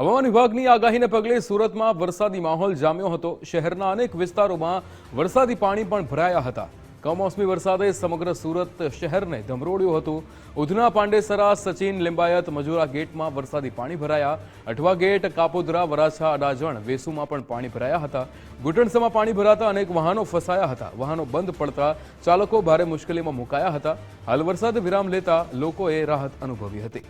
હવામાન વિભાગની આગાહીને પગલે સુરતમાં વરસાદી માહોલ જામ્યો હતો. શહેરના અનેક વિસ્તારોમાં વરસાદી પાણી પણ ભરાયા હતા. કમોસમી વરસાદે સમગ્ર સુરત શહેરને ધમરોડ્યું હતું. ઉધના પાંડેસરા, સચિન લિંબાયત, મજુરા ગેટમાં વરસાદી પાણી ભરાયા. અઠવા ગેટ, કાપોદરા, વરાછા, અડાજણ, વેસુમાં પણ પાણી ભરાયા હતા. ઘૂંટણસમાં પાણી ભરાતા અનેક વાહનો ફસાયા હતા. વાહનો બંધ પડતા ચાલકો ભારે મુશ્કેલીમાં મુકાયા હતા. હાલ વરસાદ વિરામ લેતા લોકોએ રાહત અનુભવી હતી.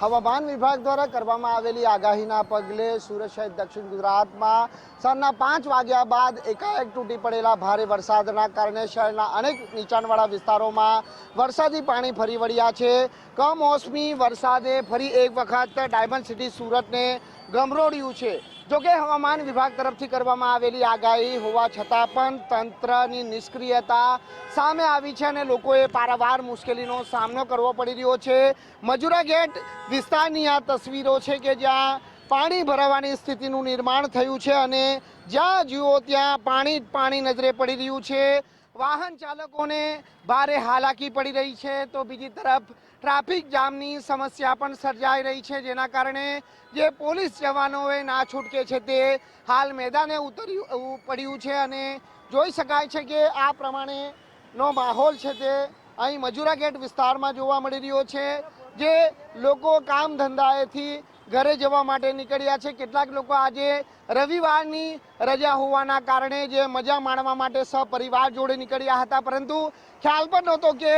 હવામાન વિભાગ દ્વારા કરવામાં આવેલી આગાહીના પગલે સુરત શહેર દક્ષિણ ગુજરાતમાં સાંજના પાંચ વાગ્યા બાદ એકાએક તૂટી પડેલા ભારે વરસાદના કારણે શહેરના અનેક નીચાણવાળા વિસ્તારોમાં વરસાદી પાણી ફરી વળ્યા છે. કમોસમી વરસાદે ફરી એક વખત ડાયમંડ સિટી સુરતને ગમરોડ્યું છે. જોકે હવામાન વિભાગ તરફથી કરવામાં આવેલી આગાહી હોવા છતાં પણ તંત્રની નિષ્ક્રિયતા સામે આવી છે અને લોકોએ પારાવાર મુશ્કેલીનો સામનો કરવો પડી રહ્યો છે. મજુરા ગેટ વિસ્તારની આ તસવીરો છે કે જ્યાં પાણી ભરાવાની સ્થિતિનું નિર્માણ થયું છે અને જ્યાં જુઓ ત્યાં પાણી પાણી નજરે પડી રહ્યું છે. વાહન ચાલકોને ભારે હાલાકી પડી રહી છે. તો બીજી તરફ ટ્રાફિક જામની સમસ્યા પણ સર્જાઈ રહી છે, જેના કારણે જે પોલીસ જવાનોએ ના છૂટકે છે તે હાલ મેદાને ઉતર્યું પડ્યું છે અને જોઈ શકાય છે કે આ પ્રમાણેનો માહોલ છે તે અહીં મજૂરા ગેટ વિસ્તારમાં જોવા મળી રહ્યો છે, જે લોકો કામ ધંધાએથી ઘરે જવા માટે નીકળ્યા છે. કેટલાક લોકો આજે રવિવારની રજા હોવાના કારણે જે મજા માણવા માટે સપરિવાર જોડે નીકળ્યા હતા. પરંતુ ખ્યાલ પણ નહોતો કે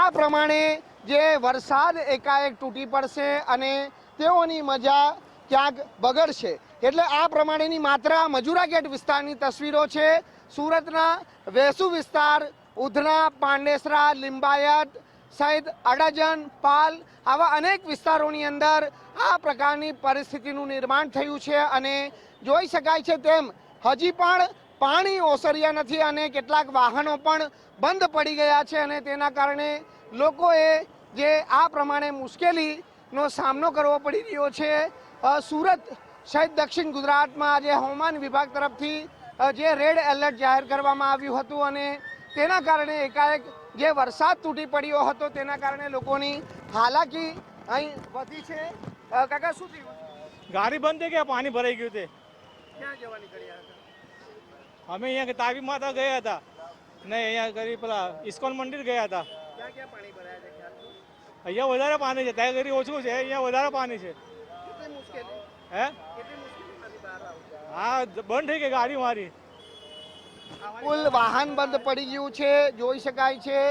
આ પ્રમાણે જે વરસાદ એકાએક તૂટી પડશે અને તેઓની મજા ક્યાંક બગડશે. એટલે આ પ્રમાણેની માત્ર આ મજુરા ગેટ વિસ્તારની તસવીરો છે. સુરતના વેસુ વિસ્તાર, ઉધના, પાંડેસરા, લિંબાયત સહિત અડાજન પાલ આવા અનેક વિસ્તારોની અંદર આ પ્રકારની પરિસ્થિતિનું નિર્માણ થયું છે અને જોઈ શકાય છે તેમ હજી પણ પાણી ઓસર્યા નથી અને કેટલાક વાહનો પણ બંધ પડી ગયા છે અને તેના કારણે લોકોએ જે આ પ્રમાણે મુશ્કેલીનો સામનો કરવો પડી રહ્યો છે સુરત સહિત દક્ષિણ ગુજરાતમાં આજે હવામાન વિભાગ તરફથી જે રેડ એલર્ટ જાહેર કરવામાં આવ્યું હતું અને તેના કારણે એકાએક જે વરસાદ તૂટી પડ્યો હતો તેના કારણે લોકોની હાલાકી અહીં વધી છે. કાકા શું થયું? ગાડી બંધ થઈ ગયા પાણી ભરાઈ ગયું તે. ક્યાં જવાની હતા અમે અહીંયા તાવી માતા ગયા હતા. ને અહીંયા કરી પેલા ઇસ્કોન મંદિર ગયા હતા. ક્યાં ક્યાં પાણી ભરાયા છે અહીંયા વધારે પાણી છે ત્યાં કરી ઓછું છે અહીંયા વધારે પાણી છે. હે? હા બંધ થઈ ગઈ ગાડી મારી. કુલ વાહન બંધ પડી ગયું છે, જોઈ શકાય છે.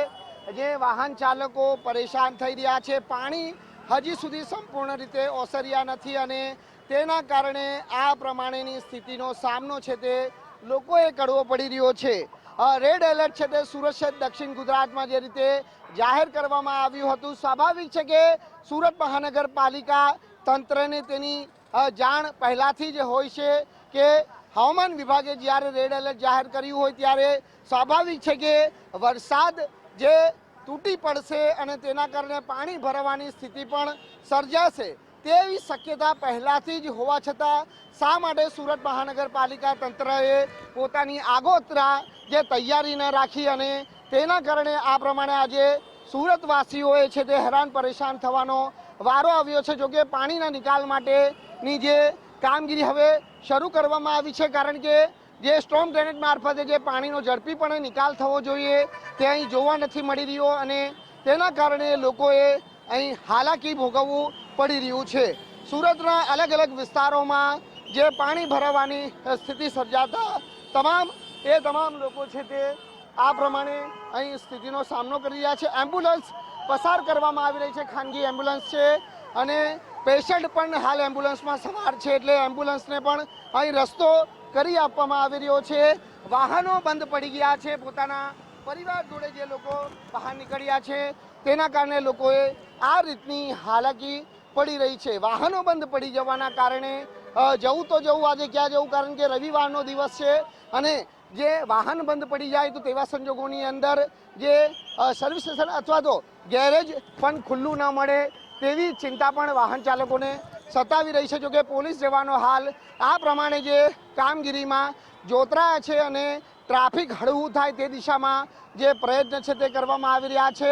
જે વાહન ચાલકો પરેશાન થઈ રહ્યા છે. પાણી હજી સુધી સંપૂર્ણ રીતે ઓસર્યા નથી અને તેના કારણે આ પ્રમાણેની સ્થિતિનો સામનો છે તે લોકોએ કરવો પડી રહ્યો છે. રેડ એલર્ટ છે તે સુરત દક્ષિણ ગુજરાતમાં જે રીતે જાહેર કરવામાં આવ્યું હતું, સ્વાભાવિક છે કે સુરત મહાનગરપાલિકા તંત્રને તેની જાણ પહેલાંથી જ હોય છે કે હવામાન વિભાગે જ્યારે રેડ એલર્ટ જાહેર કર્યું હોય ત્યારે સ્વાભાવિક છે કે વરસાદ જે તૂટી પડશે અને તેના કારણે પાણી ભરવાની સ્થિતિ પણ સર્જાશે તેવી શક્યતા પહેલાથી જ હોવા છતાં શા માટે સુરત મહાનગરપાલિકા તંત્રએ પોતાની આગોતરા જે તૈયારી ન રાખી અને તેના કારણે આ પ્રમાણે આજે સુરતવાસીઓએ છે તે હેરાન પરેશાન થવાનો વારો આવ્યો છે, જોકે પાણીના નિકાલ માટેની જે કામગીરી હવે શરૂ કરવામાં આવી છે કારણ કે જે સ્ટ્રોમ ડ્રેનેજ મારફતે જે પાણીનો ઝડપીપણે નિકાલ થવો જોઈએ તે અહીં જોવા નથી મળી રહ્યો અને તેના કારણે લોકોએ અહીં હાલાકી ભોગવવું પડી રહ્યું છે. સુરતના અલગ અલગ વિસ્તારોમાં જે પાણી ભરાવાની સ્થિતિ સર્જાતા તમામ, એ તમામ લોકો છે તે આ પ્રમાણે અહીં સ્થિતિનો સામનો કરી રહ્યા છે. એમ્બ્યુલન્સ પસાર કરવામાં આવી રહી છે. ખાનગી એમ્બ્યુલન્સ છે. અને પેશન્ટ પણ હાલ એમ્બ્યુલન્સમાં સવાર છે એટલે એમ્બ્યુલન્સને પણ અહીં રસ્તો કરી આપવામાં આવી રહ્યો છે. વાહનો બંધ પડી ગયા છે. પોતાના પરિવાર જોડે જે લોકો બહાર નીકળ્યા છે, તેના કારણે લોકોએ આ રીતની હાલાકી પડી રહી છે. વાહનો બંધ પડી જવાના કારણે જવું તો જવું, આજે ક્યાં જવું? કારણ કે રવિવારનો દિવસ છે અને જે વાહન બંધ પડી જાય તો તેવા સંજોગોની અંદર જે સર્વિસ સ્ટેશન અથવા તો ગેરેજ પણ ખુલ્લું ન મળે. તેવી ચિંતા પણ વાહન ચાલકોને સતાવી રહી છે. જોકે પોલીસ જવાનો હાલ આ પ્રમાણે જે કામગીરીમાં જોતરાયા છે અને ટ્રાફિક હળવું થાય તે દિશામાં જે પ્રયત્ન છે તે કરવામાં આવી રહ્યા છે.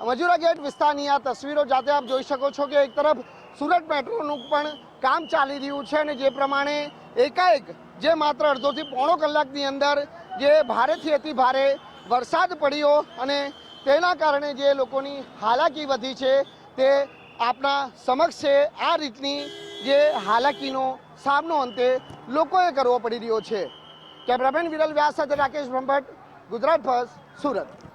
મજૂરા ગેટ વિસ્તારની આ તસવીરો જાતે આપ જોઈ શકો છો કે એક તરફ સુરત મેટ્રોનું પણ કામ ચાલી રહ્યું છે અને જે પ્રમાણે એકાએક જે માત્ર અડધોથી પોણો કલાકની અંદર જે ભારેથી અતિ ભારે વરસાદ પડ્યો અને તેના કારણે જે લોકોની હાલાકી વધી છે તે આપના સમક્ષ છે આ રીતની જે હાલાકીનો સામનો અંતે લોકોએ કરવો પડી રહ્યો છે. કેમેરામેન વિરલ વ્યાસ સાથે રાકેશ બ્રહ્મભટ્ટ, ગુજરાત ફર્સ્ટ, સુરત.